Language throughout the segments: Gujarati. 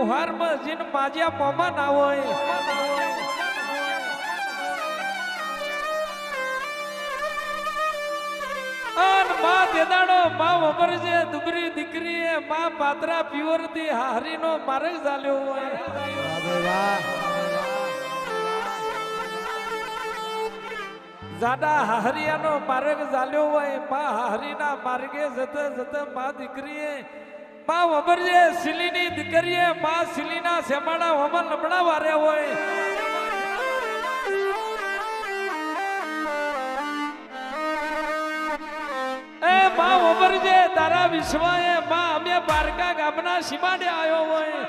મુહારમાં જીન માજ્યા મોમાં ના હોય. મા દેદાડો મા માં વબરજે દુબરી દીકરી એ મા પાત્રા પ્યોરથી હારીનો માર્ગ ચાલ્યો હોય. જાડા હારિયાનો માર્ગ ચાલ્યો હોય, માં હારીના માર્ગે જતે જતે મા દીકરીએ માં વબરજે સિલીની દીકરીએ માં સિલીના શેમાડા હોમન લપડા વારે હોય. એ માં વબરજે તારા વિશ્વાએ માં અમે બારકા ગામના સીમાડે આવ્યો હોય.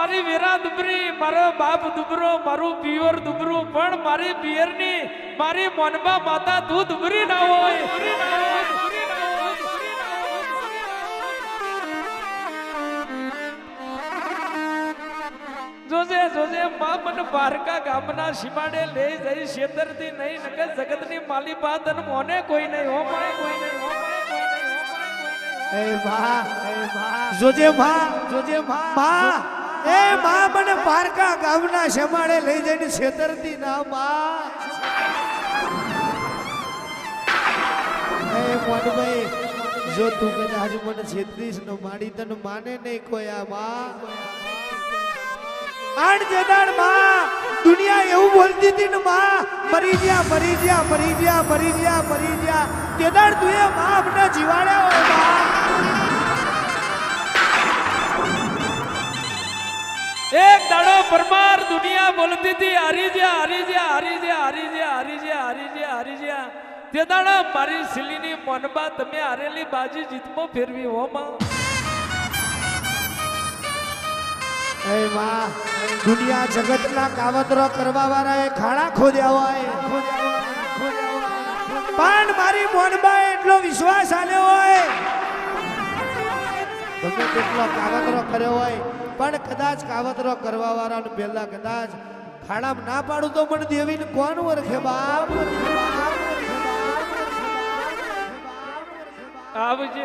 મારી વેરા દુબરી મારો બાપ દુબરો મારું પિયર દુબરું પણ મારી પિયરની મારી મનમાં માતા તું દુબરી ના હોય જોજે જોજે માં મને બારકા ગામના સીમાડે લઈ જઈ છેતરથી નહીં નકર જગતની માલી બાદ અને મોને કોઈ નહીં હો માય કોઈ નહીં હો માય કોઈ નહીં, હો માય કોઈ નહીં. એ માં એ માં જોજે ભા જોજે માં માં એ માં મને પારકા ગામના શેમાડે લઈ જઈને છેતરતી ના મા. એ મોનભાઈ જો તું કદાચ મને છેતરીશ નો માડી તને માને નહીં કોઈ આ મા. આણ જદાણ મા, દુનિયા એવું બોલતી હતી ને માં, મરી ગયા મરી ગયા મરી ગયા મરી ગયા મરી ગયા. તેદાણ તું એ મા, અમને જીવાડ્યા હોયમાં. પરમાર દુનિયા બોલતી હતી, હારી જ્યા હારી જ્યા હારી જ્યા હારી જ્યા હારી જ્યા હારી જ્યા હારી જ્યા. તે દાડા મારી સિલીની મનબા તમે હારેલી બાજી જીતમાં ફેરવી, હો માં. એ માં દુનિયા જગતના કાવતરો કરવા વાળા એ ખાડા ખોદ્યા હોય. પણ મારી મોનમાં એટલો વિશ્વાસ આલ્યો હોય. ગમે તેટલો કાવતરો કર્યો હોય, પણ કદાચ કાવતરો કરવા વાળાને પહેલા કદાચ ખાડામાં ના પાડું તો પણ દેવીને કોણ ઓળખે બાપ? આવજે.